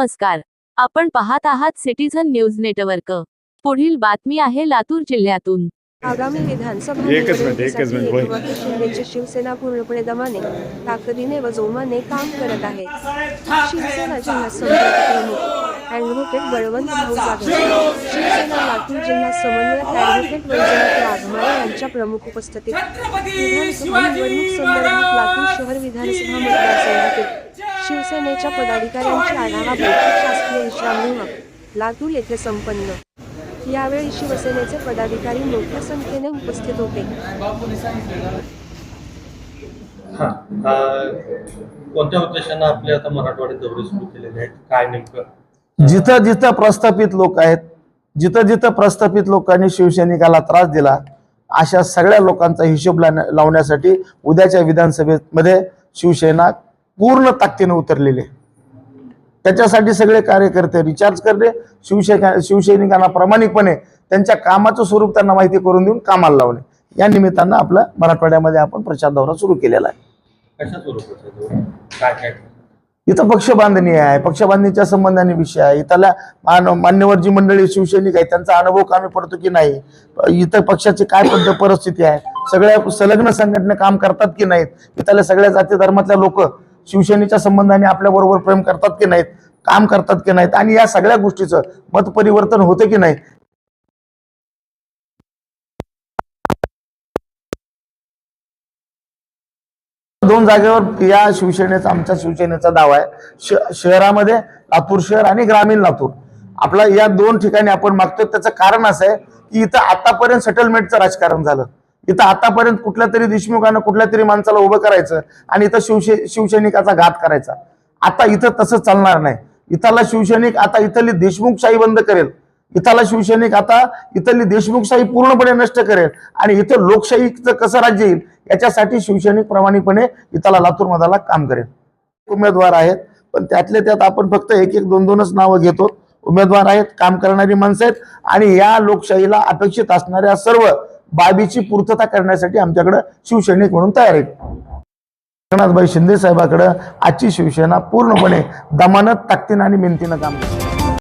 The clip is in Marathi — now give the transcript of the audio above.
नमस्कार. आपण पाहत आहात सिटीझन न्यूज नेटवर्क. पुढील बातमी आहे लातूर जिल्ह्यातून. आगामी विधानसभा एकच मिनिट, एकच मिनिट, होय. निवडणुकीसाठी एकनाथ शिंदेची शिवसेना पूर्णपणे दमाने ताकदीने व जोमाने काम करत आहे. शिवसेना जिल्हा संपर्क प्रमुख ॲडव्होकेट बळवंत भाऊ जाधव. शिवसेना लातूर जिल्हा समन्वयक ॲडव्होकेट वैजनाथ वाघमारे यांच्या प्रमुख उपस्थितीत विधानसभा निवडणूक संदर्भात लातूर शहर विधानसभा मतदारसंघातील शिवसेनेच्या पदाधिकाऱ्यांची आढावा बैठक शासकीय विश्रामगृह लातूर येथे संपन्न. यावेळी शिवसेनेचे पदाधिकारी मोठ्या संख्येने उपस्थित होते. हा कोणत्या उद्देशानं आपले आता मराठवाड्यात दौरे सुरू केलेले आहेत? काय नेमकं? जिथं जिथं प्रस्थापित लोक आहेत जिथं जिथं प्रस्थापित लोकांनी शिवसैनिकाला त्रास दिला अशा सगळ्या लोकांचा हिशोब लावण्या- लावण्यासाठी उद्याच्या विधानसभेमध्ये शिवसेना पूर्ण ताकदीने उतरलेली. त्याच्यासाठी सगळे कार्यकर्ते रिचार्ज करणे शिवसैनिका शिवसैनिकांना प्रामाणिकपणे त्यांच्या कामाचं स्वरूप त्यांना माहिती करून देऊन कामाला लावणे. या निमित्तानं आपला मराठवाड्यामध्ये आपण प्रचार दौरा सुरू केलेला आहे. इथं पक्ष बांधणी आहे. पक्ष बांधणीच्या संबंधाने विषय आहे. इथल्या मान मान्यवर जी मंडळी शिवसैनिक आहे त्यांचा अनुभव कामी पडतो की नाही? इथं पक्षाची काय पद्धत परिस्थिती आहे? सगळ्या संलग्न संघटना काम करतात की नाहीत? इथल्या सगळ्या जाती धर्मातल्या लोक शिवसेनेच्या संबंधाने आपल्या बरोबर प्रेम करतात की नाहीत काम करतात की नाहीत आणि या सगळ्या गोष्टीचं मत परिवर्तन होतं की नाही? दोन जागेवर या शिवसेनेचा आमच्या शिवसेनेचा दावा आहे. श- शहरामध्ये लातूर शहर आणि ग्रामीण लातूर. आपला या दोन ठिकाणी आपण मागतोय. त्याचं कारण असं आहे की इथं आतापर्यंत सेटलमेंटचं राजकारण झालं. इथं आतापर्यंत कुठल्या तरी देशमुखानं कुठल्या तरी माणसाला उभं करायचं आणि इथं शिवसे शिवसैनिकाचा घात करायचा. आता इथं तसं चालणार नाही. इथला शिवसैनिक आता इथली देशमुखशाही बंद करेल. इथला शिवसैनिक आता इथली देशमुखशाही पूर्णपणे नष्ट करेल. आणि इथं लोकशाहीचं कसं राज्य येईल याच्यासाठी शिवसैनिक प्रामाणिकपणे इथला लातूर मधाला काम करेल. उमेदवार आहेत पण त्यातले त्यात आपण फक्त एक एक दोन दोनच नावं घेतो. उमेदवार आहेत काम करणारी माणसं आहेत आणि या लोकशाहीला अपेक्षित असणाऱ्या सर्व बाबीची पूर्तता करण्यासाठी आमच्याकडं शिवसैनिक म्हणून तयार आहेत. एकनाथभाई शिंदे साहेबाकडे आजची शिवसेना पूर्णपणे दमानत ताकदीनं आणि मेहनतीनं काम करते.